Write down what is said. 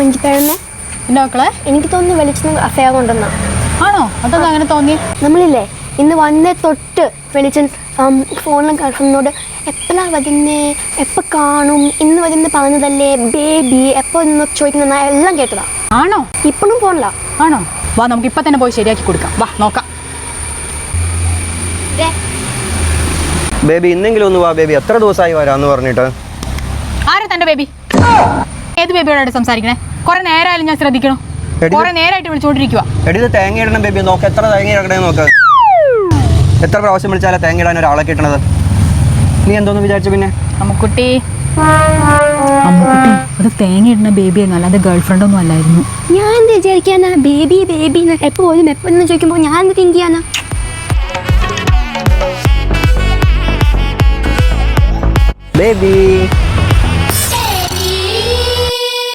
മഞ്ചിപ്പഴമേ ഡോക്ടറെ എനിക്ക് തോന്നുന്നു വെളിച്ചം അഫയർ കൊണ്ടുവന്ന. ആണോ? അതൊന്നും അങ്ങനെ തോന്നി നമ്മളില്ലേ ഇന്ന് വന്നേ തൊട്ട് വെളിച്ചൻ ഫോണിലും ഗൾഫിനോട് എപ്പോഴാ വരുന്നേ? എപ്പോൾ കാണും? ഇന്ന് വരുന്ന പറഞ്ഞതല്ലേ ബേബി എപ്പോൾ നിന്ന് ചോദിക്കുന്ന എല്ലാം കേട്ടതാ. ആണോ? ഇപ്പോഴും ഫോണില്ല ആണോ? വാ നമുക്ക് ഇപ്പൊ തന്നെ പോയി ശരിയാക്കി കൊടുക്കാം. വാ നോക്കാം. ബേബി ഇന്നെങ്കിലും ഒന്ന് വാ ബേബി എത്ര ദിവസമായി വരാന്ന് പറഞ്ഞിട്ട്? ആരാ തന്റെ ബേബി ഏത് ബേബിയോടാണ് സംസാരിക്കണേ? കുറെ നേരമായാലും ഞാൻ ശ്രദ്ധിക്കണം. കുറെ നേരമായിട്ട് വിളിച്ചോണ്ടിരിക്കുക എടി ഇത് തേങ്ങ ഇടണം ബേബി നോക്ക് എത്ര തേങ്ങ ഇടണേ നോക്ക്. എത്ര പ്രാവശ്യം വിളിച്ചാലാ തേങ്ങ ഇടാൻ ഒരാളെ കിട്ടണത്? നീ എന്തോന്ന് വിചാരിച്ചു പിന്നെ? അമ്മുക്കുട്ടി. അമ്മുക്കുട്ടി അത് തേങ്ങ ഇടുന്ന ബേബി എന്നല്ല അത് ഗേൾ ഫ്രണ്ട് ഒന്നും അല്ലായിരുന്നു. ഞാൻ എന്ത് വിചാരിക്കാനാ? ബേബി ബേബി എപ്പോഴും എപ്പോഴും ചോദിക്കുമ്പോൾ ഞാൻ എന്ത് തിങ്ക് ചെയ്യാനാ? ബേബി